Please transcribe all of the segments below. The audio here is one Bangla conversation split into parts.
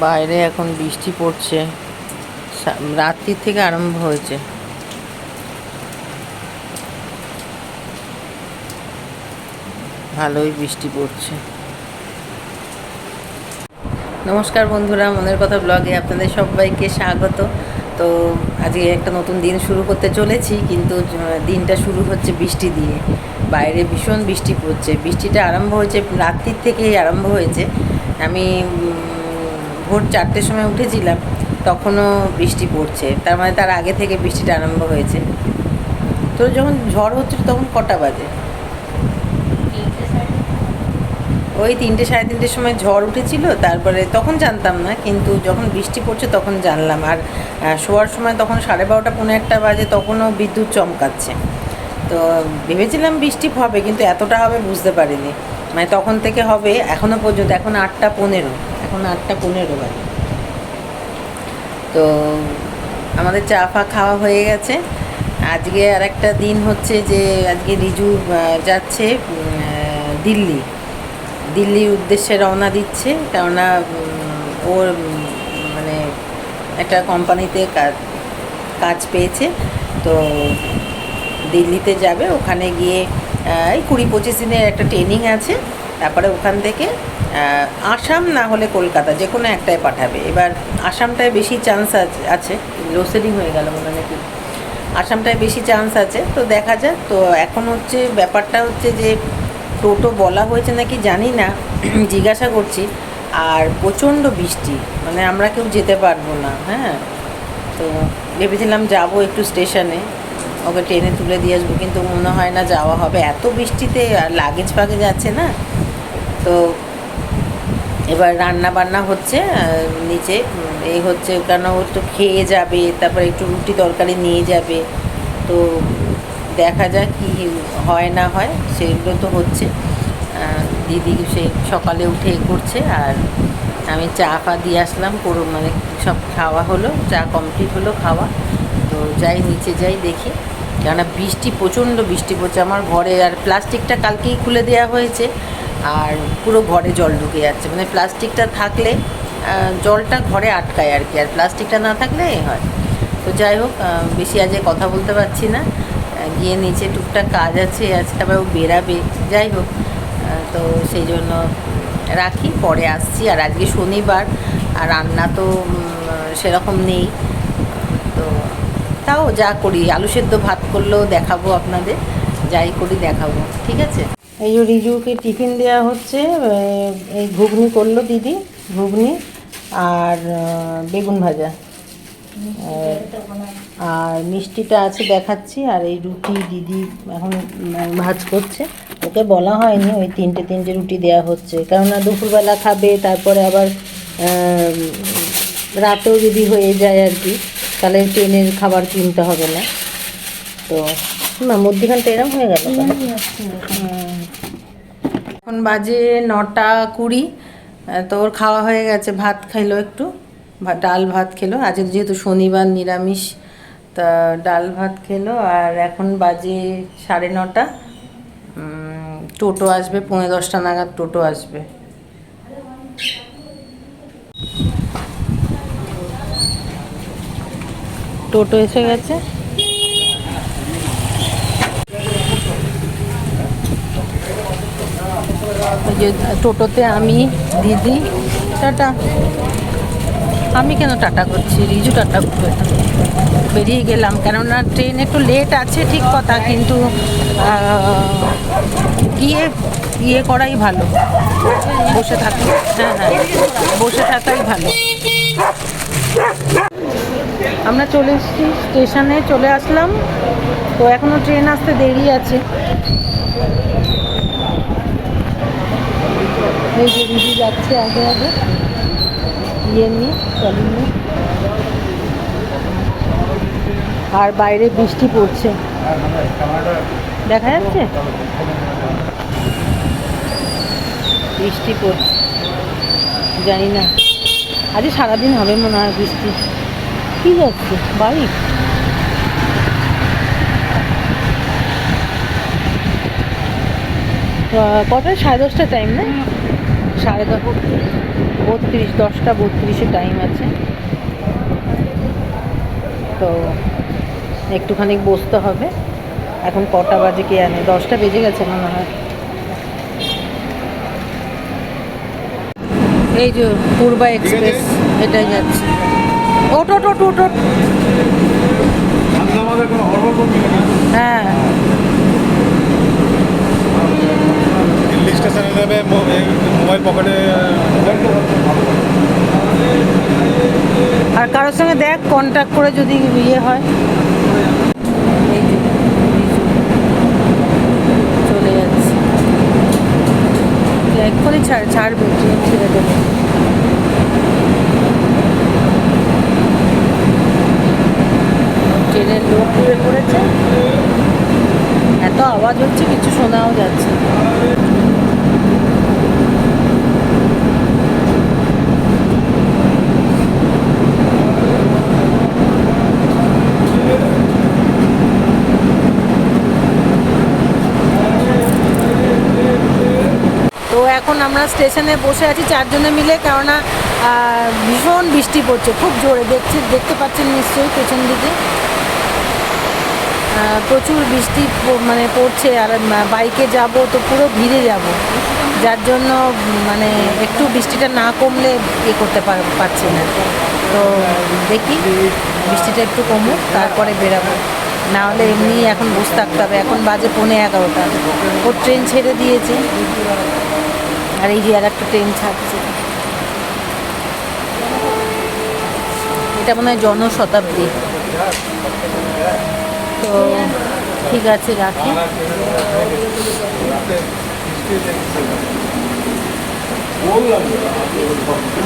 বাইরে এখন বৃষ্টি পড়ছে। রাত্রির থেকে আরম্ভ হয়েছে। ভালোই বৃষ্টি পড়ছে। নমস্কার বন্ধুরা, মনের কথা ব্লগে আপনাদের সবাইকে স্বাগত। তো আজকে একটা নতুন দিন শুরু করতে চলেছি, কিন্তু দিনটা শুরু হচ্ছে বৃষ্টি দিয়ে। বাইরে ভীষণ বৃষ্টি পড়ছে। বৃষ্টিটা আরম্ভ হয়েছে, রাত্রির থেকেই আরম্ভ হয়েছে। আমি ভোর চারটের সময় উঠেছিলাম, তখনও বৃষ্টি পড়ছে। তার মানে তার আগে থেকে বৃষ্টিটা আরম্ভ হয়েছে। তো যখন ঝড় হচ্ছিল তখন কটা বাজে? ওই তিনটে সাড়ে তিনটের সময় ঝড় উঠেছিল, তারপরে তখন জানতাম না, কিন্তু যখন বৃষ্টি পড়ছে তখন জানলাম। আর শোয়ার সময় তখন সাড়ে বারোটা, পৌনে একটা বাজে, তখনও বিদ্যুৎ চমকাচ্ছে। তো ভেবেছিলাম বৃষ্টি হবে, কিন্তু এতটা হবে বুঝতে পারিনি। মানে তখন থেকে হবে এখনও পর্যন্ত, এখন আটটা পনেরো, এখন আটটা পনেরো বাজে। তো আমাদের চা ফা খাওয়া হয়ে গেছে। আজকে আর একটা দিন হচ্ছে যে, আজকে রিজু যাচ্ছে দিল্লি। দিল্লির উদ্দেশ্যে রওনা দিচ্ছে, কেননা ওর মানে একটা কোম্পানিতে কাজ কাজ পেয়েছে। তো দিল্লিতে যাবে, ওখানে গিয়ে এই কুড়ি পঁচিশ দিনের একটা ট্রেনিং আছে। তারপরে ওখান থেকে আসাম না হলে কলকাতা, যে কোনো একটায় পাঠাবে। এবার আসামটায় বেশি চান্স আছে। লোডশেডিং হয়ে গেল মনে নাকি? আসামটায় বেশি চান্স আছে। তো দেখা যাক। তো এখন হচ্ছে ব্যাপারটা হচ্ছে যে টোটো বলা হয়েছে নাকি জানি না। জিজ্ঞাসা করছি। আর প্রচণ্ড বৃষ্টি। মানে আমরা কেউ যেতে পারব না। হ্যাঁ? তো ভেবেছিলাম যাব একটু স্টেশনে ওকে ট্রেনে তুলে দিয়ে আসব, কিন্তু মনে হয় না যাওয়া হবে। এত বৃষ্টিতে আর লাগেজ ফাগেজ আছে না? তো এবার রান্না বান্না হচ্ছে নিচে এই হচ্ছে কেন ও তো খেয়ে যাবে, তারপরে একটু রুটি তরকারি নিয়ে যাবে। তো দেখা যাক কি হয় না হয়, সেগুলো তো হচ্ছে। দিদি সে সকালে উঠে করছে, আর আমি চা ফা দিয়ে আসলাম, পুরো মানে সব খাওয়া হলো, চা কমপ্লিট হলো খাওয়া। তো যাই, নিচে যাই দেখি। কেননা বৃষ্টি, প্রচণ্ড বৃষ্টি পড়ছে। আমার ঘরে আর প্লাস্টিকটা কালকেই খুলে দেওয়া হয়েছে। আর পুরো ঘরে জল ঢুকে যাচ্ছে। মানে প্লাস্টিকটা থাকলে জলটা ঘরে আটকায় আর কি। আর প্লাস্টিকটা না থাকলে এ হয়। তো যাই হোক বেশি আজকে কথা বলতে পারছি না। গিয়ে নিচে টুকটাক কাজ আছে আজকে আবার ও বেরাবে। যাই হোক তো সেই জন্য রাখি, পরে আসছি। আর আজকে শনিবার, আর রান্না তো সেরকম নেই। তাও যা করি আলু সেদ্ধ ভাত করলেও দেখাবো আপনাদের যাই করি দেখাবো ঠিক আছে? এই যে রিজুকে টিফিন দেওয়া হচ্ছে এই ঘুগনি করল দিদি ঘুগনি আর বেগুন ভাজা। আর- আর মিষ্টিটা আছে দেখাচ্ছি আর এই রুটি দিদি এখন ভাজ করছে। ওকে বলা হয়নি ওই তিনটে তিনটে রুটি দেওয়া হচ্ছে। কেননা দুপুরবেলা খাবে তারপরে আবার রাতেও যদি হয়ে যায় আর কি। তাহলে ট্রেনের খাবার কিনতে হবে না। তো, না, মধ্যখানটা এরম হয়ে গেল এখন বাজে নটা কুড়ি তো ওর খাওয়া হয়ে গেছে, ভাত খাইলো একটু। ডাল ভাত খেলো। আজ যেহেতু শনিবার নিরামিষ, তা ডাল ভাত খেলো। আর এখন বাজে সাড়ে নটা। টোটো আসবে, পৌনে দশটা নাগাদ টোটো আসবে। টোটো এসে গেছে। টোটোতে আমি, দিদি, টাটা। আমি কেন টাটা করছি? রিজু টাটা করবে বেরিয়ে গেলাম, কেননা ট্রেন একটু লেট আছে ঠিক কথা, কিন্তু গিয়ে ইয়ে করাই ভালো। বসে থাকা হ্যাঁ হ্যাঁ বসে থাকাই ভালো। আমরা চলে এসেছি স্টেশনে, চলে আসলাম। তো এখনও ট্রেন আসতে দেরি আছে। দিদি যাচ্ছে আগে আগে। ইয়ে নিয়ে আর বাইরে বৃষ্টি পড়ছে। দেখা যাচ্ছে? বৃষ্টি পড়ছে। জানি না। আজকে সারাদিন হবে মনে হয় বৃষ্টি। কি যাচ্ছে বাইক কটা সাড়ে দশটা টাইম না? সাড়ে দশ বত্রিশ দশটা বত্রিশে টাইম আছে। তো একটুখানি বসতে হবে। এখন কটা বাজে কে জানে? দশটা বেজে গেছে মনে হয়। এই যে পূর্বা এক্সপ্রেস এটাই যাচ্ছে। ওট ওট ওট হ্যাঁ। দিল্লি স্টেশনে নেবে মোবাইল পকেটে আর কারোর সঙ্গে দেখ কন্ট্যাক্ট করে যদি ইয়ে হয়। চলে যাচ্ছে। এক্ষুনি ছাড় ছাড়বে ট্রেন ছেড়ে দেবে। ট্রেনের লোক উঠে পড়েছে। এত আওয়াজ হচ্ছে, কিছু শোনাও যাচ্ছে এখন আমরা স্টেশনে বসে আছি চারজনে মিলে, কেননা ভীষণ বৃষ্টি পড়ছে, খুব জোরে। দেখছি, দেখতে পাচ্ছেন নিশ্চয়ই পেছন দিকে। প্রচুর বৃষ্টি মানে পড়ছে আর বাইকে যাব তো পুরো ভিড়ে যাব। যার জন্য মানে একটু বৃষ্টিটা না কমলে ইয়ে করতে পার- পারছি না। তো দেখি বৃষ্টিটা একটু কমুক, তারপরে বেরাবো। না হলে এমনি এখন বসে থাকতে হবে। এখন বাজে পৌনে এগারোটা। ও ট্রেন ছেড়ে দিয়েছে। আর এই যে আর একটা ট্রেন ছাড়ছে। এটা মনে হয় জনশতাব্দী। ঠিক আছে, রাখি।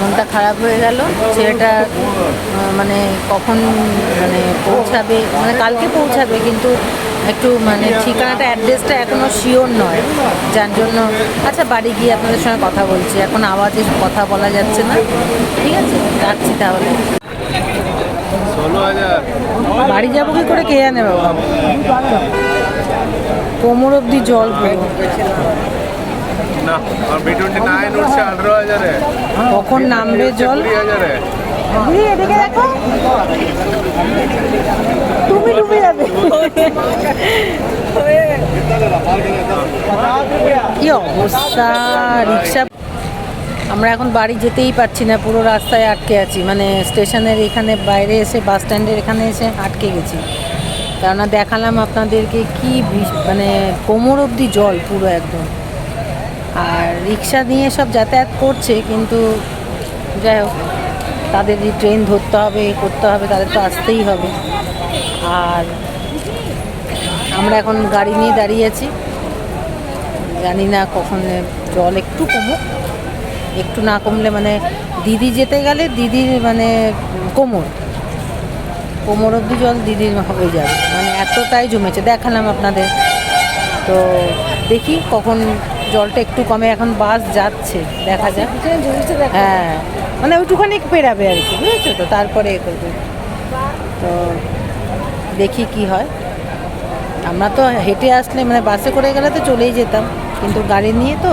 মনটা খারাপ হয়ে গেল। ছেলেটা মানে কখন মানে পৌঁছাবে মানে কালকে পৌঁছাবে, কিন্তু একটু মানে ঠিকানাটা অ্যাড্রেসটা এখনও শিওর নয়। যার জন্য আচ্ছা বাড়ি গিয়ে আপনাদের সঙ্গে কথা বলছি। এখন আওয়াজে কথা বলা যাচ্ছে না। ঠিক আছে, রাখছি তাহলে। ষোলো হাজার। বাড়ি যাব কি করে? কে জানে বাবা? কোমর অব্দি জল কখন নামবে জল? তুমি ডুবে যাবে। কি অবস্থা? রিক্সা আমরা এখন বাড়ি যেতেই পারছি না, পুরো রাস্তায় আটকে আছি। মানে স্টেশনের এখানে বাইরে এসে বাস স্ট্যান্ডের এখানে এসে আটকে গেছি। কেননা দেখালাম আপনাদেরকে কি মানে কোমর অবধি জল পুরো একদম। আর রিক্সা নিয়ে সব যাতায়াত করছে, কিন্তু যাই হোক, তাদের যে ট্রেন ধরতে হবে করতে হবে, তাদের তো আসতেই হবে। আর আমরা এখন গাড়ি নিয়ে দাঁড়িয়ে আছি। জানি না কখন জল একটু কমুক। একটু না কমলে মানে দিদি যেতে গেলে দিদির মানে কোমর। কোমর অব্দি জল দিদির হয়ে যাবে। মানে এতটাই জমেছে। দেখালাম আপনাদের। তো দেখি কখন জলটা একটু কমে। এখন বাস যাচ্ছে। দেখা যাক। হ্যাঁ। মানে ওইটুখানি পেরাবে আর কি। বুঝেছ তো? তারপরে এ করবে। তো দেখি কি হয়। আমরা তো হেঁটে আসলে মানে বাসে করে গেলে তো চলেই যেতাম। কিন্তু গাড়ি নিয়ে তো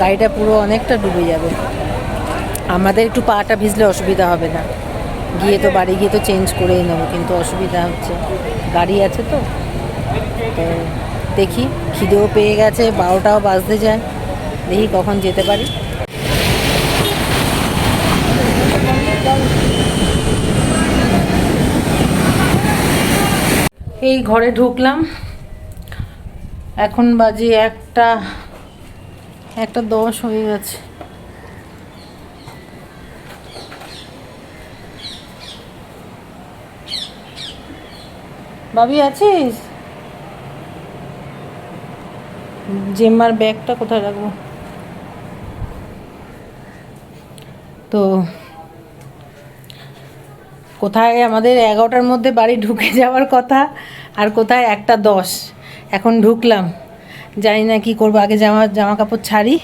গাড়িটা পুরো অনেকটা ডুবে যাবে। আমাদের একটু পাটা ভিজলে অসুবিধা হবে না। গিয়ে তো বাড়ি গিয়ে তো চেঞ্জ করেই নেব, কিন্তু অসুবিধা হচ্ছে। গাড়ি আছে তো। তো দেখি, খিদেও পেয়ে গেছে, বারোটাও বাজতে যায়। দেখি কখন যেতে পারি। এই ঘরে ঢুকলাম। এখন বাজে একটা একটা দশ হয়ে গেছে। বাবি আছিস? জেম্মার ব্যাগটা কোথায় রাখব? তো কোথায় আমাদের এগারোটার মধ্যে বাড়ি ঢুকে যাওয়ার কথা আর কোথায় একটা দশ। এখন ঢুকলাম। জানি না কি করব, আগে জামা জামা কাপড় ছাড়ি,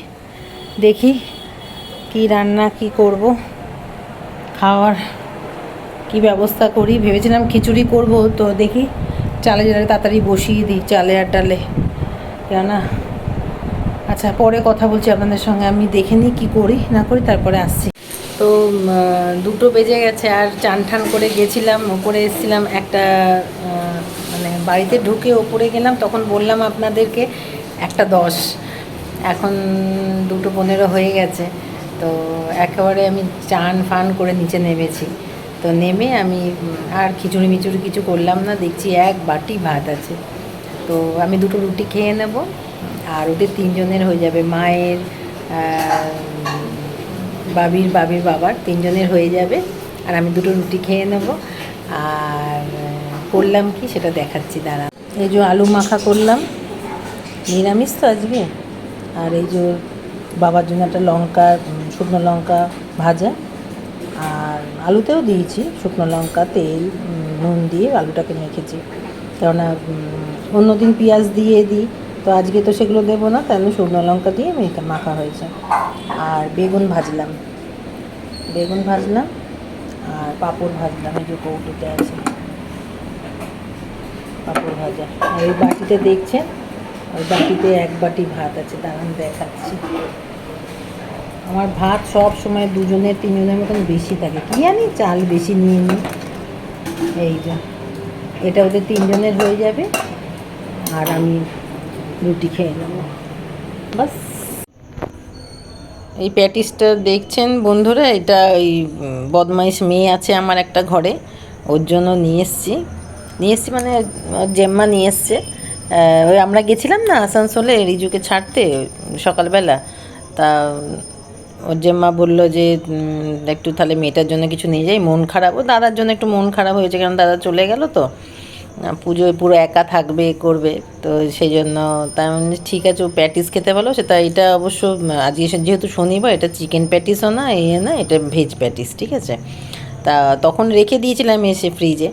দেখি কি রান্না, কি করব, খাওয়ার কি ব্যবস্থা করি। ভেবেছিলাম খিচুড়ি করব, তো দেখি চালে ডালে তাড়াতাড়ি বসিয়ে দিই চালে আর ডালে। কেননা আচ্ছা পরে কথা বলছি আপনাদের সঙ্গে, আমি দেখে নিই কী করি, না করি, তারপরে আসছি। তো দুটো বেজে গেছে, আর চান ঠান করে গেছিলাম, ওপরে এসেছিলাম একটা মানে বাড়িতে ঢুকে ওপরে গেলাম, তখন বললাম আপনাদেরকে একটা দশ। এখন দুটো পনেরো হয়ে গেছে। তো একেবারে আমি চান ফান করে নিচে নেমেছি। তো নেমে আমি আর খিচুড়ি মিচুড়ি কিছু করলাম না, দেখছি এক বাটি ভাত আছে। তো আমি দুটো রুটি খেয়ে নেব, আর ওদের তিনজনের হয়ে যাবে মায়ের বাবির বাবির বাবার, তিনজনের হয়ে যাবে। আর আমি দুটো রুটি খেয়ে নেব। আর করলাম কি সেটা দেখাচ্ছি দাঁড়া এই যে আলু মাখা করলাম। নিরামিষ তো আজকে। আর এই যে বাবার জন্য একটা লঙ্কা শুকনো লঙ্কা ভাজা, আর আলুতেও দিয়েছি শুকনো লঙ্কা, তেল নুন দিয়ে আলুটাকে মেখেছি। কেননা অন্যদিন পেঁয়াজ দিয়ে দিই, তো আজকে তো সেগুলো দেবো না, তাই আমি শুকনো লঙ্কা দিয়ে মেখে, মাখা হয়েছে। আর বেগুন ভাজলাম। বেগুন ভাজলাম, আর পাঁপড় ভাজলাম, এই যে কৌটোতে আছে। পাঁপড় ভাজা। আর এই বাটিতে দেখছেন ওই বাটিতে এক বাটি ভাত আছে দাঁড়ান দেখাচ্ছি। আমার ভাত সব সময় দুজনের তিনজনের মতন বেশি থাকে। কি জানি চাল বেশি নিয়ে নিই এই যে, এটা ওদের তিনজনের হয়ে যাবে, আর আমি রুটি খেয়ে নেব। বাস। এই প্যাটিসটা দেখছেন বন্ধুরা? এটা ওই বদমাইশ মেয়ে আছে আমার একটা ঘরে। ওর জন্য নিয়ে এসছি। নিয়ে এসছি মানে জেম্মা নিয়ে এসছে। ওই আমরা গেছিলাম না আসানসোলে রিজুকে ছাড়তে সকালবেলা। তা, ওর জেম্মা বলল যে একটু তাহলে মেয়েটার জন্য কিছু নিয়ে যাই, মন খারাপ। ও দাদার জন্য একটু মন খারাপ হয়েছে, কারণ দাদা চলে গেল তো। পুজোয় পুরো একা থাকবে, করবে। তো সেই জন্য তাই ঠিক আছে, ও প্যাটিস খেতে ভালো সেটা এটা অবশ্য আজকে যেহেতু শনিবার, এটা চিকেন প্যাটিসও না, এ না, এটা ভেজ প্যাটিস, ঠিক আছে? তা তখন রেখে দিয়েছিলাম এসে ফ্রিজে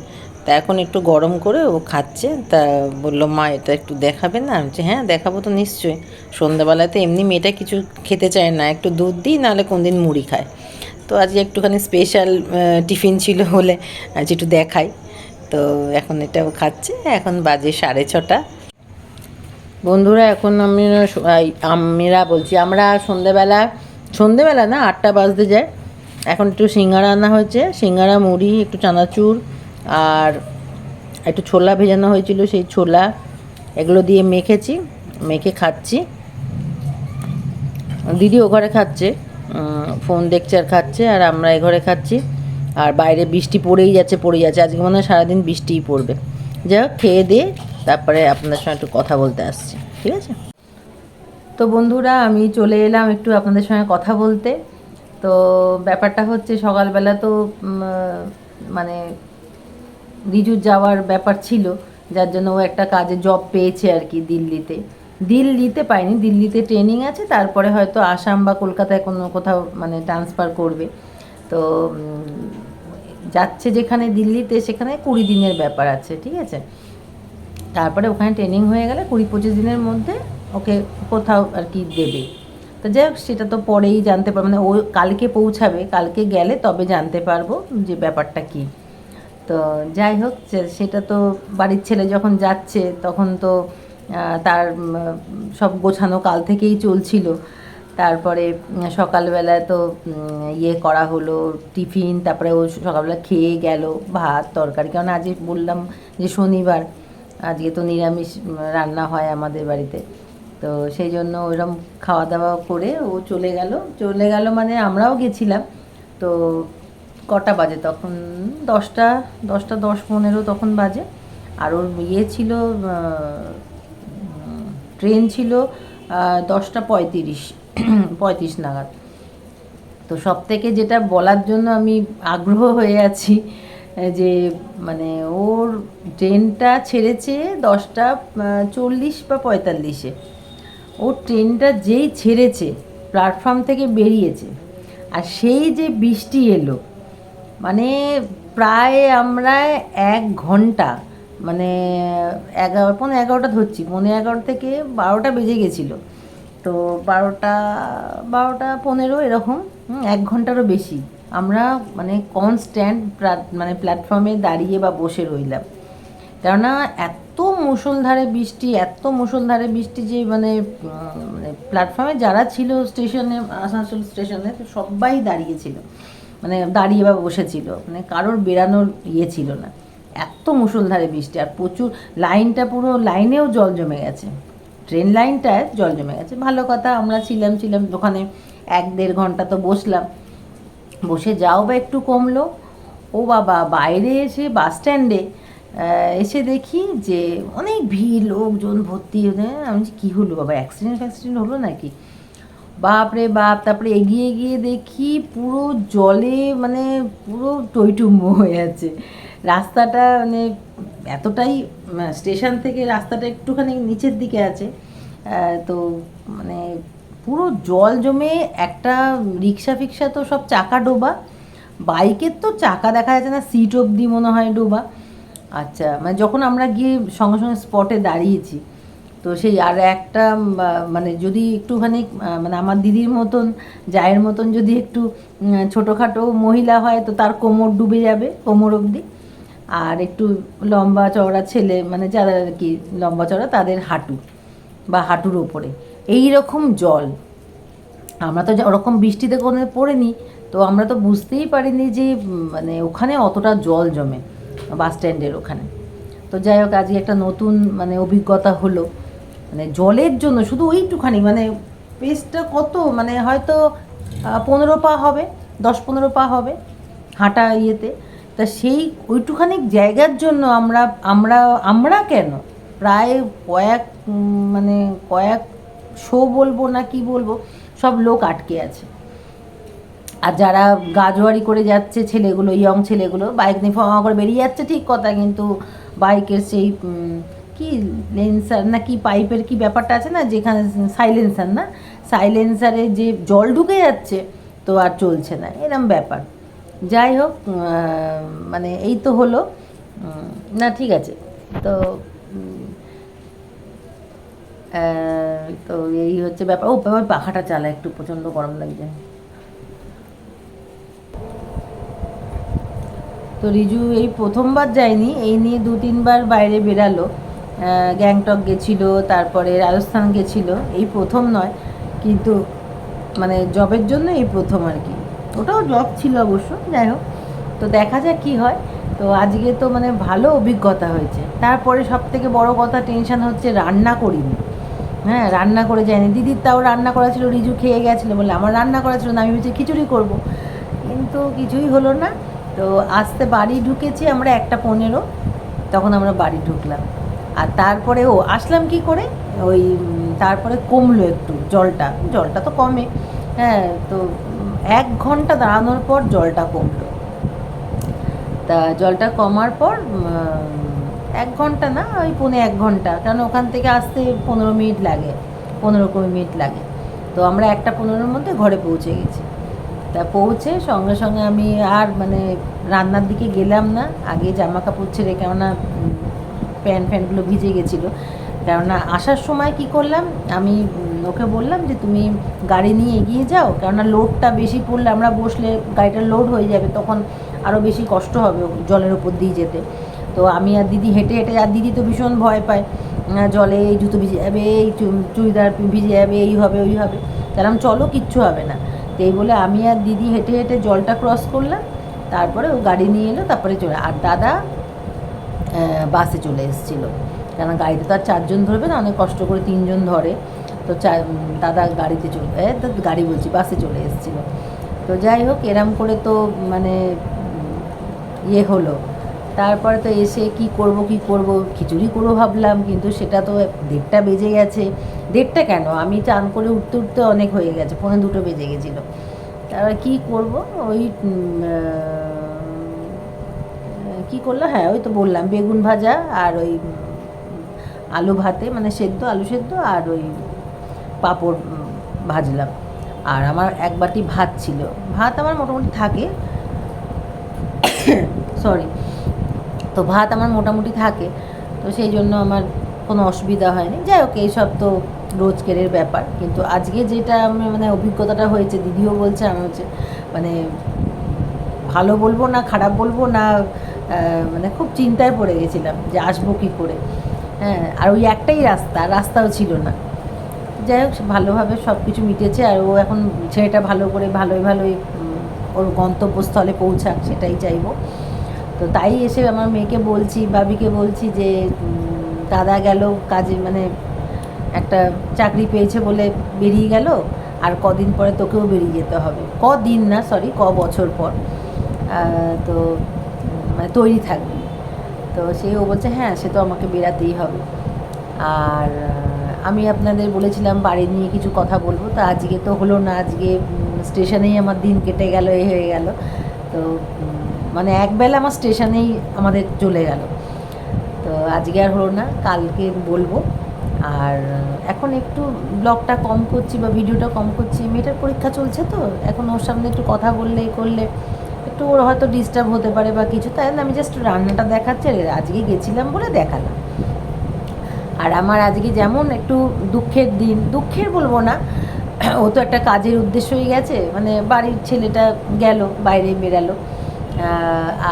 তা এখন একটু গরম করে ও খাচ্ছে। তা বলল, মা, এটা একটু দেখাবে না? আমি হ্যাঁ দেখাবো তো নিশ্চয়ই। সন্ধ্যাবেলাতে এমনি মেয়েটা কিছু খেতে চায় না। একটু দুধ দিই, নাহলে কোন দিন মুড়ি খায়। তো আজকে একটুখানি স্পেশাল টিফিন ছিল বলে আজ একটু দেখাই। তো এখন এটাও খাচ্ছে। এখন বাজে সাড়ে ছটা। বন্ধুরা, এখন আমি আমরা বলছি, আমরা সন্ধেবেলা সন্ধেবেলা না আটটা বাজতে যায়। এখন একটু সিঙ্গারা আনা হয়েছে। সিঙ্গারা, মুড়ি, একটু চানাচুর আর একটু ছোলা ভেজানো হয়েছিল, সেই ছোলা এগুলো দিয়ে মেখেছি, মেখে খাচ্ছি। দিদি ও ঘরে খাচ্ছে ফোন দেখছে আর খাচ্ছে, আর আমরা এ ঘরে খাচ্ছি। আর বাইরে বৃষ্টি পড়েই যাচ্ছে পড়েই যাচ্ছে, আজকে মনে হয় সারাদিন বৃষ্টিই পড়বে। যাই হোক, খেয়ে দিয়ে তারপরে আপনাদের সঙ্গে একটু কথা বলতে আসছি, ঠিক আছে? তো বন্ধুরা, আমি চলে এলাম একটু আপনাদের সঙ্গে কথা বলতে। তো ব্যাপারটা হচ্ছে, সকালবেলা তো মানে রিজুর যাওয়ার ব্যাপার ছিল, যার জন্য ও একটা কাজে জব পেয়েছে আর কি দিল্লিতে। দিল্লিতে পায়নি দিল্লিতে ট্রেনিং আছে, তারপরে হয়তো আসাম বা কলকাতায় কোনো কোথাও মানে ট্রান্সফার করবে। তো যাচ্ছে যেখানে দিল্লিতে, সেখানে কুড়ি দিনের ব্যাপার আছে, ঠিক আছে? তারপরে ওখানে ট্রেনিং হয়ে গেলে কুড়ি পঁচিশ দিনের মধ্যে ওকে কোথাও আর কি দেবে। তো যাই হোক, সেটা তো পরেই জানতে পারব মানে ও কালকে পৌঁছাবে, কালকে গেলে তবে জানতে পারব যে ব্যাপারটা কী। তো যাই হোক সেটা তো বাড়ির ছেলে যখন যাচ্ছে, তখন তো তার সব গোছানো কাল থেকেই চলছিল। তারপরে সকালবেলায় তো ইয়ে করা হলো, টিফিন, তারপরে ও সকালবেলা খেয়ে গেল, ভাত, তরকারি। কারণ আজকে বললাম যে শনিবার, আজকে তো নিরামিষ রান্না হয় আমাদের বাড়িতে। তো সেই জন্য ওইরকম খাওয়া দাওয়া করে ও চলে গেল। চলে গেল মানে আমরাও গেছিলাম। তো কটা বাজে? তখন দশটা দশটা দশ পনেরো তখন বাজে। আর ওর ইয়ে ছিল ট্রেন ছিল দশটা পঁয়ত্রিশ পঁয়ত্রিশ নাগাদ। তো সব থেকে যেটা বলার জন্য আমি আগ্রহ হয়ে আছি যে মানে ওর ট্রেনটা ছেড়েছে দশটা চল্লিশ বা পঁয়তাল্লিশে। ও ট্রেনটা যেই ছেড়েছে, প্ল্যাটফর্ম থেকে বেরিয়েছে, আর সেই যে বৃষ্টি এলো মানে প্রায় আমরা এক ঘণ্টা মানে এগারো পনেরো এগারোটা ধরছি পনেরো এগারো থেকে বারোটা বেজে গেছিল। তো বারোটা বারোটা পনেরো এরকম এক ঘন্টারও বেশি। আমরা মানে কনস্ট্যান্ট মানে প্ল্যাটফর্মে দাঁড়িয়ে বা বসে রইলাম। কেননা এত মুষলধারে বৃষ্টি, এত মুষলধারে বৃষ্টি যে মানে মানে প্ল্যাটফর্মে যারা ছিল স্টেশনে, আসানসোল স্টেশনে, সবাই দাঁড়িয়েছিল মানে দাঁড়িয়ে বা বসেছিল মানে কারোর বেরানোর ইয়ে ছিল না। এত মুষলধারে বৃষ্টি, আর প্রচুর, লাইনটা পুরো লাইনেও জল জমে গেছে। ট্রেন লাইনটায় জল জমে গেছে। ভালো কথা, আমরা ছিলাম ছিলাম ওখানে এক দেড় ঘণ্টা তো বসলাম। বসে যাও বা একটু কমলো। ও বাবা, বাইরে এসে বাস স্ট্যান্ডে এসে দেখি যে অনেক ভিড়, লোকজন ভর্তি হয়ে, আমি কী হলো বাবা? অ্যাক্সিডেন্ট ফ্যাক্সিডেন্ট হলো নাকি? বাপ রে বাপ, তারপরে এগিয়ে গিয়ে দেখি পুরো জলে মানে পুরো টইটুম্ব হয়ে আছে। রাস্তাটা মানে এতটাই স্টেশন থেকে রাস্তাটা একটুখানি নিচের দিকে আছে। তো মানে পুরো জল জমে একটা রিক্সা ফিক্সা তো সব চাকা ডোবা। বাইকের তো চাকা দেখা যাচ্ছে না, সিট অবধি মনে হয় ডোবা। আচ্ছা মানে যখন আমরা গিয়ে সঙ্গে সঙ্গে স্পটে দাঁড়িয়েছি তো সেই আর একটা মানে যদি একটুখানি মানে আমার দিদির মতন, জায়ের মতন যদি একটু ছোটোখাটো মহিলা হয়, তো তার কোমর ডুবে যাবে, কোমর অবধি। আর একটু লম্বা চওড়া ছেলে মানে যারা আর কি, লম্বা চওড়া, তাদের হাঁটু, বা হাঁটুর ওপরে। এই রকম জল। আমরা তো ওরকম বৃষ্টিতে কোনো পড়েনি, তো আমরা তো বুঝতেই পারিনি যে মানে ওখানে অতটা জল জমে, বাস স্ট্যান্ডের ওখানে। তো যাই হোক, আজকে একটা নতুন মানে অভিজ্ঞতা হলো। মানে জলের জন্য, শুধু ওইটুখানি মানে পেসটা কত মানে হয়তো পনেরো পা হবে, দশ পনেরো পা হবে হাঁটা ইয়েতে। তা সেই ওইটুখানি জায়গার জন্য আমরা আমরা আমরা কেন? প্রায় কয়েক মানে কয়েক শো বলব না কি বলব, সব লোক আটকে আছে। আর যারা গাজোয়ারি করে যাচ্ছে ছেলেগুলো, ইয়ং ছেলেগুলো, বাইক নিয়ে ফমা করে বেরিয়ে যাচ্ছে ঠিক কথা, কিন্তু বাইকের সেই কি লেন্সার না কি পাইপের কি ব্যাপারটা আছে না, যেখানে সাইলেন্সার না, সাইলেন্সারে যে জল ঢুকে যাচ্ছে তো আর চলছে না, এরম ব্যাপার। যাই হোক মানে এই তো হলো না ঠিক আছে, তো তো এই হচ্ছে ব্যাপার। ও বাবা পাখাটা চালা একটু প্রচণ্ড গরম লাগছে। তো রিজু, এই প্রথমবার যায়নি, এই নিয়ে দু তিনবার বাইরে বেরালো। গ্যাংটক গেছিল, তারপরে রাজস্থান গেছিল, এই প্রথম নয়, কিন্তু মানে জবের জন্য এই প্রথম আর কি। ওটাও জব ছিল অবশ্য, যাই হোক। তো দেখা যাক কী হয়। তো আজকে তো মানে ভালো অভিজ্ঞতা হয়েছে। তারপরে সব থেকে বড় কথা টেনশন হচ্ছে রান্না করিনি। হ্যাঁ রান্না করে যায়নি দিদির তাও রান্না করা ছিল, রিজু খেয়ে গেছিল বলে আমার রান্না করা ছিল না, আমি ভেবেছি খিচুড়ি করব। কিন্তু কিছুই হলো না। তো আসতে বাড়ি ঢুকেছি আমরা একটা পনেরো, তখন আমরা বাড়ি ঢুকলাম। আর তারপরে ও আসলাম কি করে? ওই, তারপরে কমলো একটু জলটা। জলটা তো কমে। হ্যাঁ তো এক ঘণ্টা দাঁড়ানোর পর জলটা কমলো। তা জলটা কমার পর এক ঘণ্টা না, ওই পৌনে এক ঘণ্টা। কারণ ওখান থেকে আসতে পনেরো মিনিট লাগে, পনেরো কুড়ি মিনিট লাগে। তো আমরা একটা পনেরোর মধ্যে ঘরে পৌঁছে গেছি। তা পৌঁছে সঙ্গে সঙ্গে আমি আর মানে রান্নার দিকে গেলাম না। আগে জামা কাপড় ছেড়ে কেননা উম, প্যান্ট ফ্যানগুলো ভিজে গেছিল। কেননা আসার সময় কি করলাম আমি ওকে বললাম যে তুমি গাড়ি নিয়ে এগিয়ে যাও কেননা লোডটা বেশি পড়লে আমরা বসলে গাড়িটা লোড হয়ে যাবে তখন আরও বেশি কষ্ট হবে জলের উপর দিয়ে যেতে। তো আমি আর দিদি হেঁটে হেঁটে আর দিদি তো ভীষণ ভয় পায় জলে এই জুতো ভিজে যাবে এই চুড়িদার ভিজে যাবে এই হবে ওই হবে। তাহলে চলো কিচ্ছু হবে না। তো এই বলে আমি আর দিদি হেঁটে হেঁটে জলটা ক্রস করলাম তারপরে ও গাড়ি নিয়ে এলো তারপরে চলে আর দাদা বাসে চলে এসেছিল। কেন গাড়িতে তো আর চারজন ধরবে না, অনেক কষ্ট করে তিনজন ধরে। তো চা- দাদা গাড়িতে চলে গাড়ি বলছি বাসে চলে এসেছিল। তো যাই হোক, এরম করে তো মানে ইয়ে হলো। তারপরে তো এসে কি করব কি করব, খিচুড়ি করব ভাবলাম, কিন্তু সেটা তো দেড়টা বেজে গেছে। দেড়টা কেন? আমি চান করে উঠতে উঠতে অনেক হয়ে গেছে, পৌনে দুটো বেজে গেছিল। তারপর কী করব? ওই কী করল? হ্যাঁ ওই তো বললাম, বেগুন ভাজা আর ওই আলু ভাতে মানে সেদ্ধ, আলু সেদ্ধ আর ওই পাঁপড় ভাজলাম। আর আমার এক বাটি ভাত ছিল। ভাত আমার মোটামুটি থাকে। সরি তো ভাত আমার মোটামুটি থাকে। তো সেই জন্য আমার কোনো অসুবিধা হয়নি। যাই হোক, এইসব তো রোজকেরের ব্যাপার। কিন্তু আজকে যেটা মানে অভিজ্ঞতাটা হয়েছে, দিদিও বলছে, আমি হচ্ছে মানে ভালো বলব না, খারাপ বলব না মানে খুব চিন্তায় পড়ে গেছিলাম যে আসব কী করে। হ্যাঁ আর ওই একটাই রাস্তা, রাস্তাও ছিল না। যাই হোক ভালোভাবে সব কিছু মিটেছে আর ও এখন ছেলেটা ভালো করে ভালোই ভালোই ওর গন্তব্যস্থলে পৌঁছাক, সেটাই চাইব। তো তাই এসে আমার মেয়েকে বলছি বাবিকে বলছি যে দাদা গেল কাজে মানে একটা চাকরি পেয়েছে বলে বেরিয়ে গেল, আর কদিন পরে তোকেও বেরিয়ে যেতে হবে। কদিন না সরি ক বছর পর। তো মানে তৈরি থাকবি। তো সে ও বলছে হ্যাঁ সে তো আমাকে বেরাতেই হবে। আর আমি আপনাদের বলেছিলাম বাড়ি নিয়ে কিছু কথা বলব। তো আজকে তো হলো না, আজকে স্টেশনেই আমার দিন কেটে গেল, এ হয়ে গেল। তো মানে একবেলা আমার স্টেশনেই আমাদের চলে গেল। তো আজকে আর হলো না, কালকে বলব। আর, এখন একটু ব্লগটা কম করছি বা ভিডিওটা কম করছি। মেয়েটার পরীক্ষা চলছে তো, এখন ওর সামনে একটু কথা বললে, করলে একটু ওর হয়তো ডিস্টার্ব হতে পারে বা কিছু তাই আমি জাস্ট রান্নাটা দেখাচ্ছি আর আজকে গেছিলাম বলে দেখালাম। আর আমার আজকে যেমন একটু দুঃখের দিন, দুঃখের বলব না, ও তো একটা কাজের উদ্দেশ্যই গেছে মানে বাড়ির ছেলেটা গেল, বাইরে বেরালো।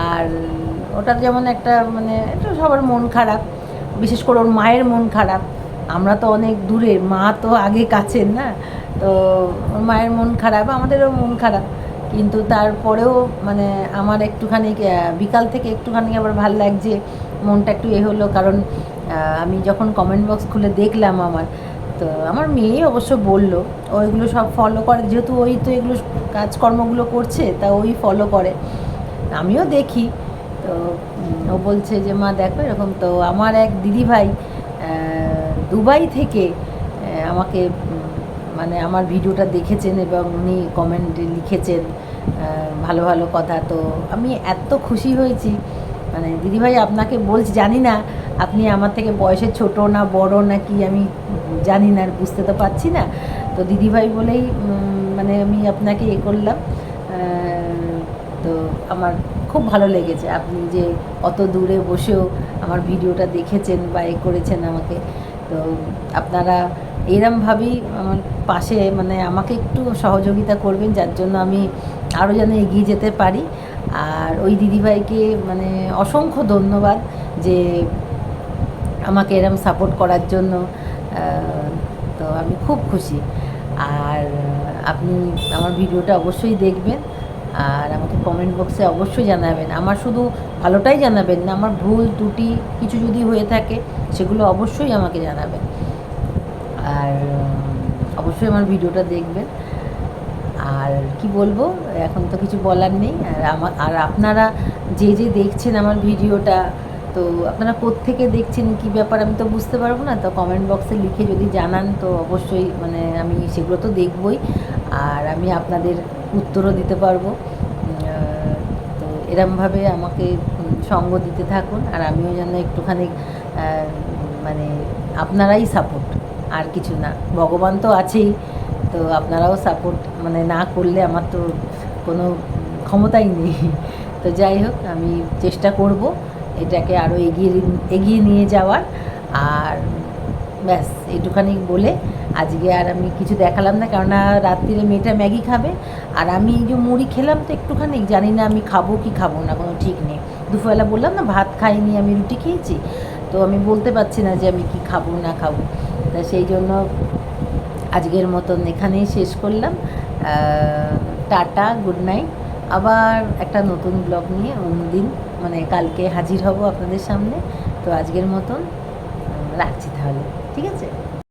আর ওটা যেমন একটা মানে একটু সবার মন খারাপ, বিশেষ করে ওর মায়ের মন খারাপ। আমরা তো অনেক দূরে মা তো আগে কাছের না, তো ওর মায়ের মন খারাপ, আমাদেরও মন খারাপ। কিন্তু তারপরেও মানে আমার একটুখানি বিকাল থেকে একটুখানি আবার ভালো লাগছে, মনটা একটু এ হলো। কারণ আমি যখন কমেন্ট বক্স খুলে দেখলাম আমার, তো আমার মেয়ে অবশ্য বলল ওইগুলো সব ফলো করে। যেহেতু ওই তো এগুলো কাজকর্মগুলো করছে, তা ওই ফলো করে। আমিও দেখি। তো ও বলছে যে, মা, দেখো এরকম। তো আমার এক দিদিভাই দুবাই থেকে আমাকে মানে আমার ভিডিওটা দেখেছেন এবং উনি কমেন্টে লিখেছেন। ভালো ভালো কথা। তো আমি এত খুশি হয়েছি। মানে দিদিভাই আপনাকে বলছি, জানি না আপনি আমার থেকে বয়সে ছোট না বড় না কি আমি জানি না আর বুঝতে তো পারছি না। তো দিদিভাই বলেই মানে আমি আপনাকে এ করলাম। তো আমার খুব ভালো লেগেছে। আপনি যে অত দূরে বসেও আমার ভিডিওটা দেখেছেন বা এ করেছেন আমাকে। তো আপনারা এরমভাবেই আমার পাশে মানে আমাকে একটু সহযোগিতা করবেন, যার জন্য আমি আরও যেন এগিয়ে যেতে পারি। আর ওই দিদিভাইকে মানে অসংখ্য ধন্যবাদ যে আমাকে এরম সাপোর্ট করার জন্য তো আমি খুব খুশি। আর আপনি আমার ভিডিওটা অবশ্যই দেখবেন আর আমাকে কমেন্ট বক্সে অবশ্যই জানাবেন। আমার শুধু ভালোটাই জানাবেন না, আমার ভুল, ত্রুটি কিছু যদি হয়ে থাকে সেগুলো অবশ্যই আমাকে জানাবেন। আর অবশ্যই আমার ভিডিওটা দেখবেন। আর কি বলব, এখন তো কিছু বলার নেই। আর আমার আর আপনারা যে যে দেখছেন আমার ভিডিওটা, তো আপনারা কোত্থেকে দেখছেন কি ব্যাপার আমি তো বুঝতে পারব না। তো কমেন্ট বক্সে লিখে যদি জানান, তো অবশ্যই মানে আমি সেগুলো তো দেখবই। আর আমি আপনাদের উত্তরও দিতে পারব। তো এরমভাবে আমাকে সঙ্গ দিতে থাকুন। আর আমিও যেন একটুখানি মানে আপনারাই সাপোর্ট আর কিছু না। ভগবান তো আছেই। তো আপনারাও সাপোর্ট মানে না করলে আমার তো কোনো ক্ষমতাই নেই। তো যাই হোক, আমি চেষ্টা করব এটাকে আরও এগিয়ে এগিয়ে নিয়ে যাওয়ার। আর ব্যাস এটুখানি বলে আজকে আর আমি কিছু দেখালাম না, কেননা রাত্রিরে মেয়েটা ম্যাগি খাবে। আর আমি এই যে মুড়ি খেলাম তো একটুখানি, জানি না আমি খাব কি খাব না, কোনো ঠিক নেই। দুপুরবেলা বললাম না, ভাত খাইনি, আমি রুটি খেয়েছি। তো আমি বলতে পারছি না যে আমি কি খাব না খাব। তা সেই জন্য আজকের মতন এখানেই শেষ করলাম। টাটা গুড নাইট আবার একটা নতুন ব্লগ নিয়ে অন্যদিন মানে কালকে হাজির হব আপনাদের সামনে। তো আজকের মতন, রাখছি তাহলে। ঠিক আছে?